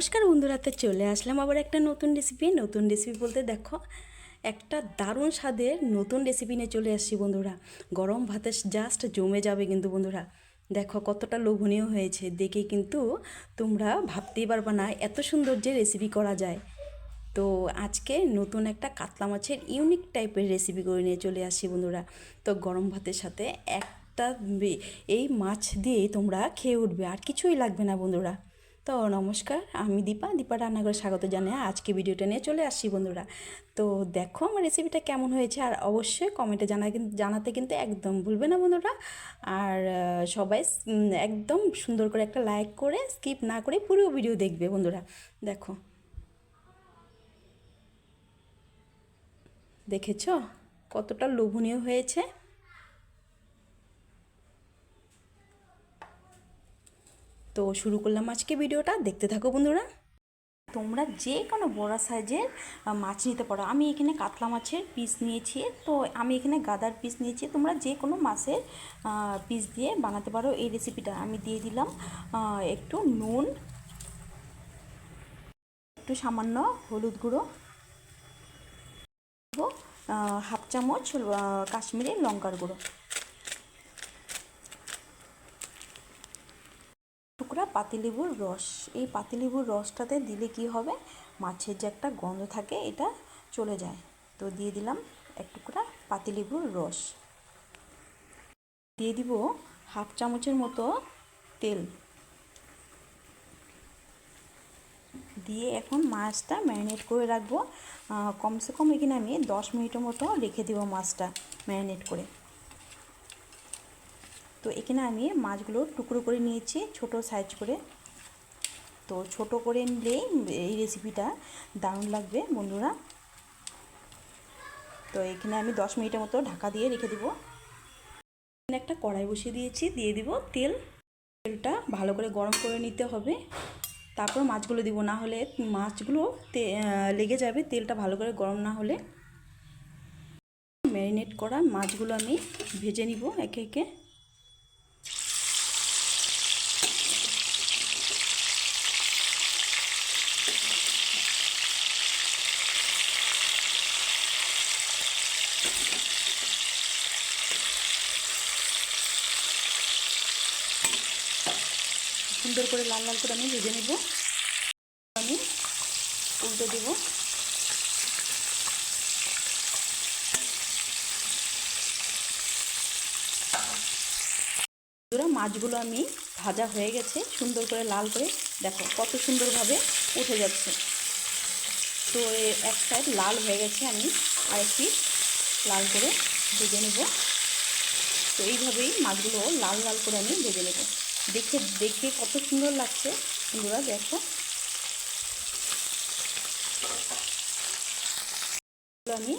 নমস্কার বন্ধুরা, তো চলে আসলাম আবার একটা নতুন রেসিপি নতুন রেসিপি বলতে দেখো, একটা দারুণ স্বাদের নতুন রেসিপি নিয়ে চলে আসছি বন্ধুরা। গরম ভাতে জাস্ট জমে যাবে কিন্তু বন্ধুরা। দেখো কতটা লোভনীয় হয়েছে, দেখে কিন্তু তোমরা ভাবতেই পারবে না এত সুন্দর যে রেসিপি করা যায়। তো আজকে নতুন একটা কাতলা মাছের ইউনিক টাইপের রেসিপি করে নিয়ে চলে আসছি বন্ধুরা। তো গরম ভাতের সাথে একটা এই মাছ দিয়েই তোমরা খেয়ে উঠবে, আর কিছুই লাগবে না বন্ধুরা। তো নমস্কার, আমি দীপা। দীপা রান্নাঘরে স্বাগত জানাই আজকে ভিডিওটা নিয়ে চলে আসছি বন্ধুরা। তো দেখো আমার রেসিপিটা কেমন হয়েছে আর অবশ্যই কমেন্টে জানা জানাতে কিন্তু একদম ভুলবে না বন্ধুরা। আর সবাই একদম সুন্দর করে একটা লাইক করে স্কিপ না করে পুরো ভিডিও দেখবে বন্ধুরা। দেখো। দেখেছ? কতটা লোভনীয় হয়েছে। তো শুরু করলাম আজকে ভিডিওটা। দেখতে থাকো বন্ধুরা। তোমরা যে কোনো বড় সাইজের মাছ নিতে পারো। আমি এখানে কাতলা মাছের পিস নিয়েছি। তো আমি এখানে গাদার পিস নিয়েছি। তোমরা যে কোনো মাছের পিস দিয়ে বানাতে পারো এই রেসিপিটা আমি দিয়ে দিলাম একটু নুন, একটু সামান্য হলুদ গুঁড়ো হাফ চামচ কাশ্মীরি লঙ্কার গুঁড়ো। টুকরা পাতিলেবুর রস। এই পাতিলেবুর রসটাতে দিলে কি হবে? মাছের যে একটা গন্ধ থাকে, এটা চলে যায়। তো দিয়ে দিলাম এক টুকরা পাতিলেবুর রস। দিয়ে দিব হাফ চামচের মতো তেল। দিয়ে এখন মাছটা ম্যারিনেট করে রাখব। কমসে কম এখানে আমি দশ মিনিটের মতো রেখে দেবো মাছটা ম্যারিনেট করে। তো এখানে আমি মাছগুলো টুকরো করে নিয়েছি, ছোট সাইজ করে। তো ছোট করে নিলেই এই রেসিপিটা দারুণ লাগবে বন্ধুরা। তো এখানে আমি দশ মিনিটের মতো ঢাকা দিয়ে রেখে দেবো। এখানে একটা কড়াই বসিয়ে দিয়েছি, দিয়ে দিব তেল। তেলটা ভালো করে গরম করে নিতে হবে। তারপর মাছগুলো দিব, না হলে মাছগুলো লেগে যাবে, তেলটা ভালো করে গরম না হলে। ম্যারিনেট করা মাছগুলো আমি ভেজে নিব একে একে। সুন্দর করে লাল লাল করে আমি ভেজে নেব। আমি উল্টে দেব। মাছগুলো আমি ভাজা হয়ে গেছে, সুন্দর করে লাল করে। দেখো, কত সুন্দরভাবে উঠে যাচ্ছে। তো এক সাইড লাল হয়ে গেছে, আমি আরেকটি লাল করে ভেজে নেব। তো এইভাবেই মাছগুলো লাল লাল করে আমি ভেজে নেব। দেখে দেখে কত সুন্দর লাগছে। বন্ধুরা, দেখো। আমি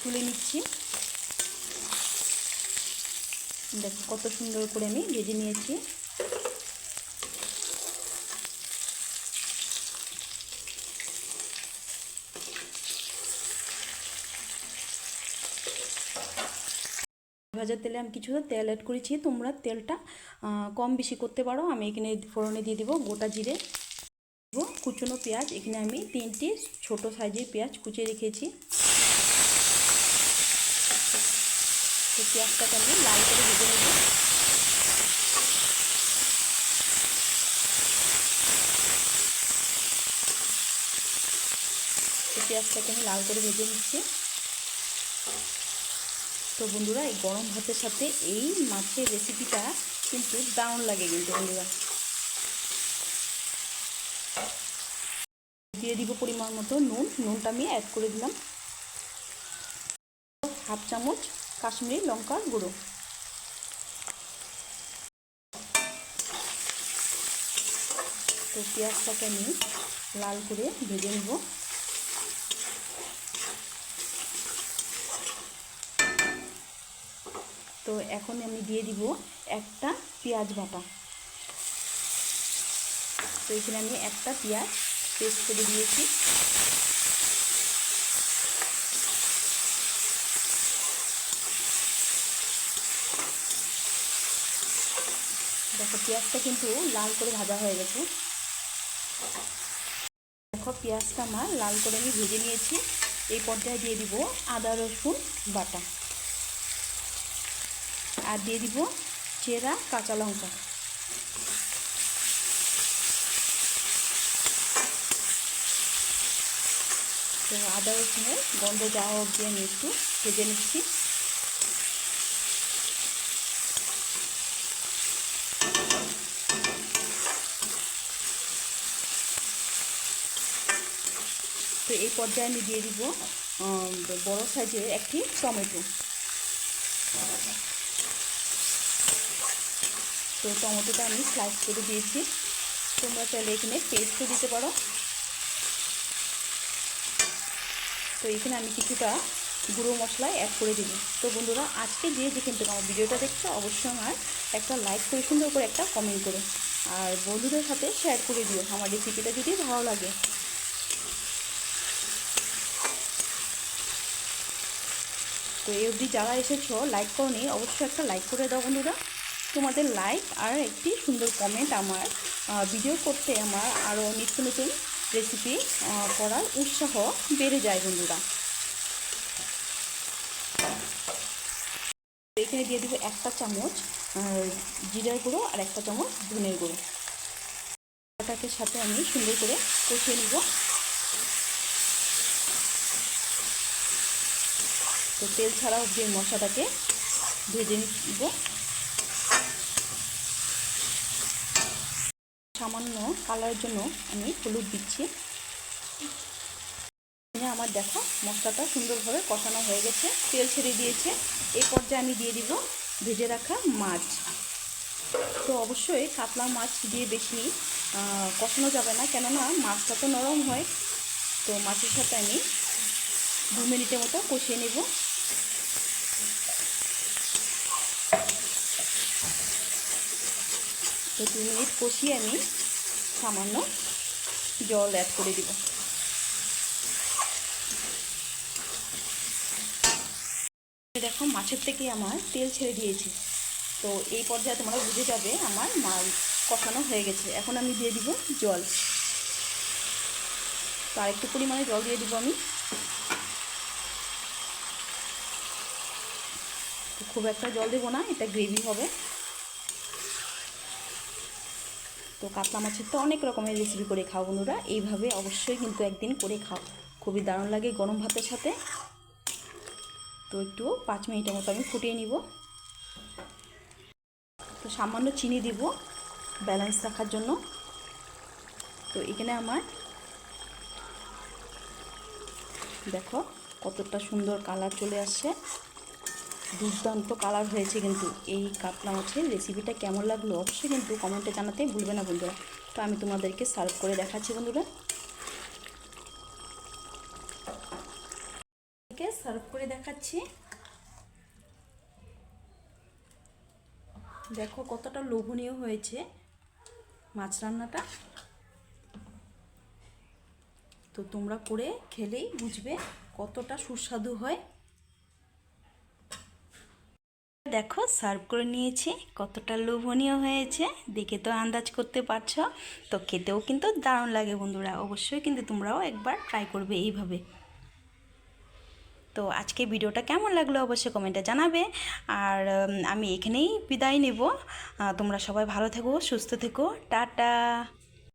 তুলে নিচ্ছি। দেখো কত সুন্দর করে আমি ভেজে নিয়েছি। ভাজার তেলে আমি কিছুটা তেল অ্যাড করেছি, তোমরা তেলটা কম বেশি করতে পারো। আমি এখানে ফোড়নে দিয়ে দিব গোটা জিরে। কুচনো পেঁয়াজ, এখানে আমি তিনটি ছোট সাইজের পেঁয়াজ কুচিয়ে রেখেছি। পেঁয়াজটাকে আমি লাল করে ভেজে নেব। পেঁয়াজটাকে আমি লাল করে ভেজে নিচ্ছি। তো বন্ধুরা, এই গরম ভাতের সাথে এই মাছের রেসিপিটা কিন্তু দারুণ লাগে কিন্তু বন্ধুরা। দিয়ে দিব পরিমাণ মতো নুন, নুনটা আমি অ্যাড করে দিলাম। হাফ চামচ কাশ্মীরি লঙ্কার গুঁড়ো। তো পেঁয়াজটাকে আমি লাল করে ভেজে নেব। তো এখন আমি দিয়ে দিব একটা পেঁয়াজ বাটা। তো এখানে আমি একটা পেঁয়াজ পেস্ট করে দিয়েছি। দেখো পেঁয়াজটা কিন্তু লাল করে ভাজা হয়ে গেছে। দেখো পেঁয়াজটা আমার লাল করে আমি ভেজে নিয়েছি। এই পর্যায়ে দিয়ে দিব আদা রসুন বাটা। আর দিয়ে দিব চেরা কাঁচা লঙ্কা। তো আদা রসুনের গন্ধ যাওয়া অবধি আমি একটু ভেজে নিচ্ছি। তো এই পর্যায়ে আমি দিয়ে দিব বড় সাইজের একটি টমেটো। তো টমেটোটা আমি স্লাইস করে দিয়েছি। তোমরা চাইলে এখানে পেস্টও দিতে পারো। তো এখানে আমি কিছুটা গুঁড়ো মশলা অ্যাড করে দিব তো বন্ধুরা, আজকে যে যেখান থেকে আমার ভিডিওটা দেখছ, অবশ্যই আমার একটা লাইক করে, সুন্দর করে একটা কমেন্ট করো। আর বন্ধুদের সাথে শেয়ার করে দিও আমার রেসিপিটা যদি ভালো লাগে। তো এই অবধি যারা এসেছ লাইক করনি, অবশ্যই একটা লাইক করে দাও বন্ধুরা। তোমাদের লাইক আর একটি সুন্দর কমেন্ট আমার ভিডিও করতে আমার আরও নিত্য নতুন রেসিপি করার উৎসাহ বেড়ে যায় বন্ধুরা। এখানে দিয়ে দেবো একটা চামচ জিরার গুঁড়ো আর একটা চামচ ধনের গুঁড়ো। ওটাকে সাথে আমি সুন্দর করে কষিয়ে নিব। তো তেল ছাড়া এই মশলাটাকে ভেজে নিব। সামান্য কালারের জন্য আমি হলুদ দিচ্ছি। আমার দেখো মশলাটা সুন্দরভাবে কষানো হয়ে গেছে, তেল ছেড়ে দিয়েছে। এই পর্যায়ে আমি দিয়ে দিব ভেজে রাখা মাছ। তো অবশ্যই কাতলা মাছ দিয়ে বেশি কষানো যাবে না, কেননা মাছটা তো নরম হয়। তো মাছের সাথে আমি দু মিনিটের মতো কষিয়ে নেব। তো দু মিনিট কষিয়ে আমি সামান্য জল অ্যাড করে দিব। দেখো, মাছের থেকে আমার তেল ছেড়ে দিয়েছে। তো এই পর্যায়ে তোমরা বুঝে যাবে আমার মাল কষানো হয়ে গেছে। এখন আমি দিয়ে দিব জল। তো আরেকটু পরিমাণে জল দিয়ে দিব আমি। খুব একটা জল দেবো না, এটা গ্রেভি হবে। তো কাতলা মাছের তো অনেক রকমের রেসিপি করে খাও বন্ধুরা। এইভাবে অবশ্যই কিন্তু একদিন করে খাও। খুবই দারুণ লাগে গরম ভাতের সাথে। তো একটু পাঁচ মিনিটের মতো আমি ফুটিয়ে নিব। তো সামান্য চিনি দিব ব্যালেন্স রাখার জন্য। তো এখানে আমার দেখো কতটা সুন্দর কালার চলে আসছে। দুর্দান্ত কালার হয়েছে কিন্তু এই কাতলা মাছের রেসিপিটা কেমন লাগল অবশ্যই কিন্তু কমেন্টে জানাতে ভুলবে না বন্ধুরা। তো আমি তোমাদেরকে সার্ভ করে দেখাচ্ছি বন্ধুরা। সার্ভ করে দেখাচ্ছি। দেখো কতটা লোভনীয় হয়েছে মাছ রান্নাটা। তো তোমরা করে খেলেই বুঝবে কতটা সুস্বাদু হয়। দেখো সার্ভ করে নিয়েছি। কতটা লোভনীয় হয়েছে। দেখে তো আন্দাজ করতে পারছ। তো খেতেও কিন্তু দারুণ লাগে বন্ধুরা। অবশ্যই কিন্তু তোমরাও একবার ট্রাই করবে এইভাবে। তো আজকে ভিডিওটা কেমন লাগল অবশ্যই কমেন্টে জানাবে। আর আমি এখানেই বিদায় নেব। তোমরা সবাই ভালো থেকো, সুস্থ থেকো। টাটা!